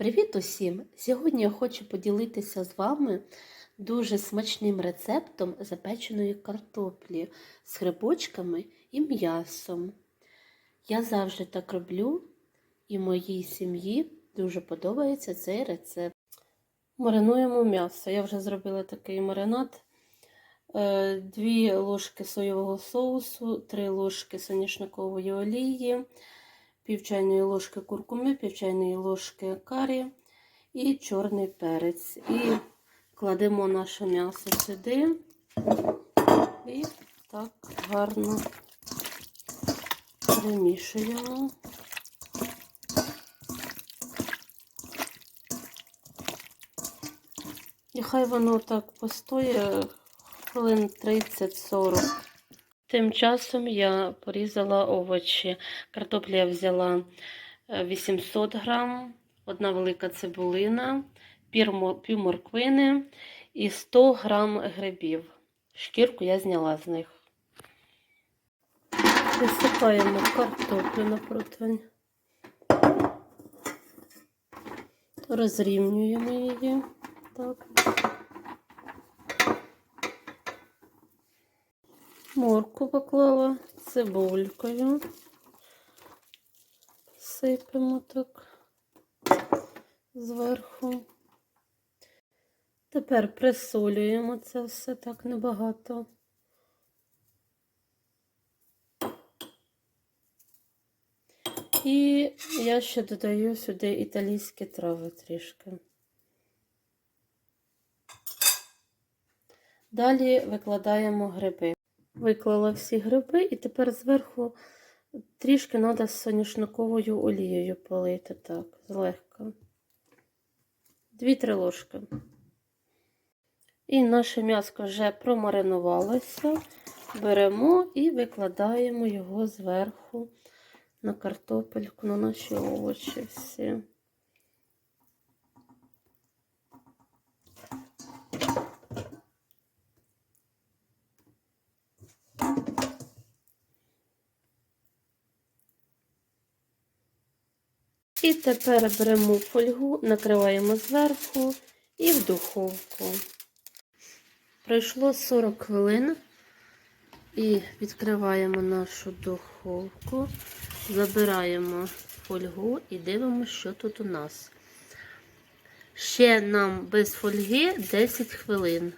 Привіт усім! Сьогодні я хочу поділитися з вами дуже смачним рецептом запеченої картоплі з грибочками і м'ясом. Я завжди так роблю, і моїй сім'ї дуже подобається цей рецепт. Маринуємо м'ясо. Я вже зробила такий маринад. Е, Дві ложки соєвого соусу, три ложки соняшникової олії, пів чайної ложки куркуми, пів чайної ложки карі і чорний перець. І кладемо наше м'ясо сюди і так гарно перемішуємо. І хай воно так постоє хвилин 30-40. Тим часом я порізала овочі. Картоплю я взяла е, 800 грам, одна велика цибулина, пів морквини і 100 грам грибів. Шкірку я зняла з них. Висипаємо картоплю на противень. Розрівнюємо її. Так. Морку поклала цибулькою. Сипемо так зверху. Тепер присолюємо це все так небагато. І я ще додаю сюди італійські трави трішки. Далі викладаємо гриби. Виклала всі гриби і тепер зверху трішки треба соняшниковою олією полити так, злегка. Дві-три ложки. І наше м'яско вже промаринувалося. Беремо і викладаємо його зверху на картопельку, на наші овочі всі. І тепер беремо фольгу, накриваємо зверху і в духовку. Пройшло 40 хвилин і відкриваємо нашу духовку, забираємо фольгу і дивимося, що тут у нас. Ще нам без фольги 10 хвилин.